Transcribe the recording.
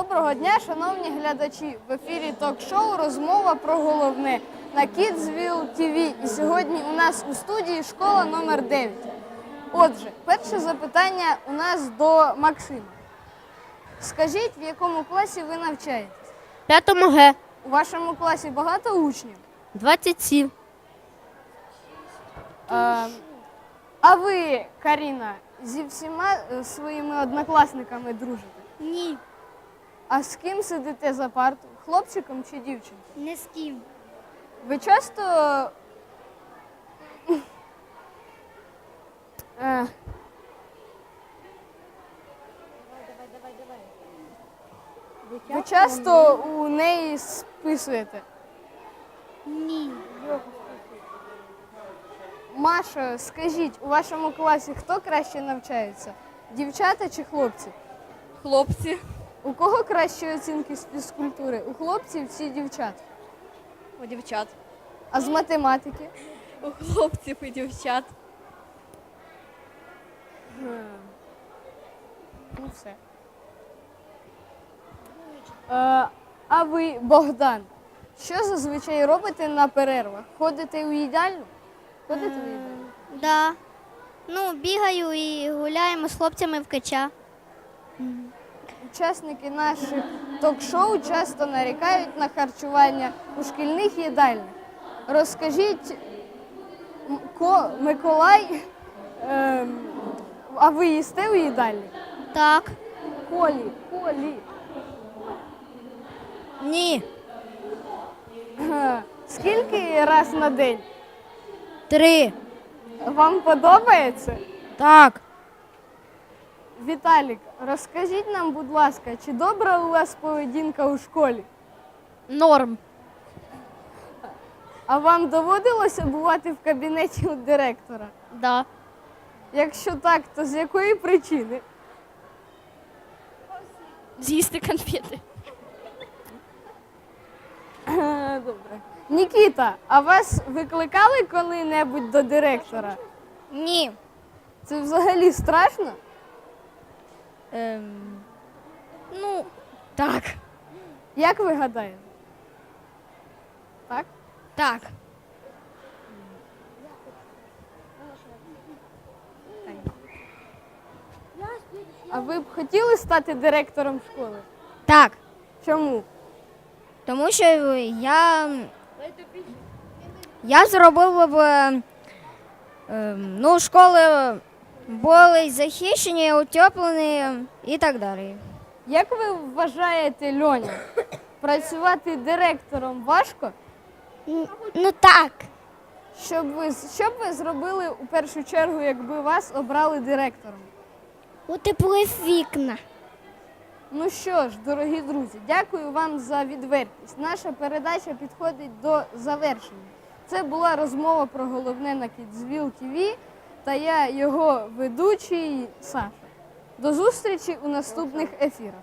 Доброго дня, шановні глядачі! В ефірі ток-шоу Розмова про головне на Kidsville TV. І сьогодні у нас у студії школа номер 9. Отже, перше запитання у нас до Максима. Скажіть, в якому класі ви навчаєтесь? П'ятому Г. У вашому класі багато учнів? 27. Е, а ви, Каріна, зі всіма е, своїми однокласниками дружите? Ні, А з ким сидите за парту? Хлопчиком чи дівчинкою? не з ким. Ви часто. Е, Ви часто у неї списуєте? Ні. Маша, скажіть, у вашому класі хто краще навчається? Дівчата чи хлопці? Хлопці. У кого кращі оцінки з фізкультури? У хлопців чи дівчат? У дівчат. А з математики? У хлопців і дівчат. Ну все. Е, а ви, Богдан, що зазвичай робите на перервах? Ходите у їдальню? Ходите в їдальню? Да. Ну, бігаю і гуляємо з хлопцями в кача. Учасники наших ток-шоу часто нарікають на харчування у шкільних їдальнях. Розкажіть, Ко, Миколай, ем, а ви їсте у їдальні? Так. Колі, Колі. Ні. Скільки раз на день? Три. Вам подобається? Так. Віталік, розкажіть нам, будь ласка, чи добра у вас поведінка у школі? Норм. А вам доводилося бувати в кабінеті у директора? Да. Якщо так, то з якої причини? З'їсти конфети. Е, Добре. Нікіта, а вас викликали коли-небудь до директора? Ні. Це взагалі страшно? Ем... Ну, так. Як ви гадаєте? Так? Так. А ви б хотіли стати директором школи? Так. Чому? Тому що я. Я зробив б. ем, Ну, школи були захищені, утеплені і так далі. Як ви вважаєте, Льоня, працювати директором важко? Ну так. Щоб ви, що б ви зробили у першу чергу, якби вас обрали директором? Утеплив вікна. Ну що ж, дорогі друзі, дякую вам за відвертість. Наша передача підходить до завершення. Це була розмова про головне на Kidsville TV та я його ведучий Саша. До зустрічі у наступних ефірах.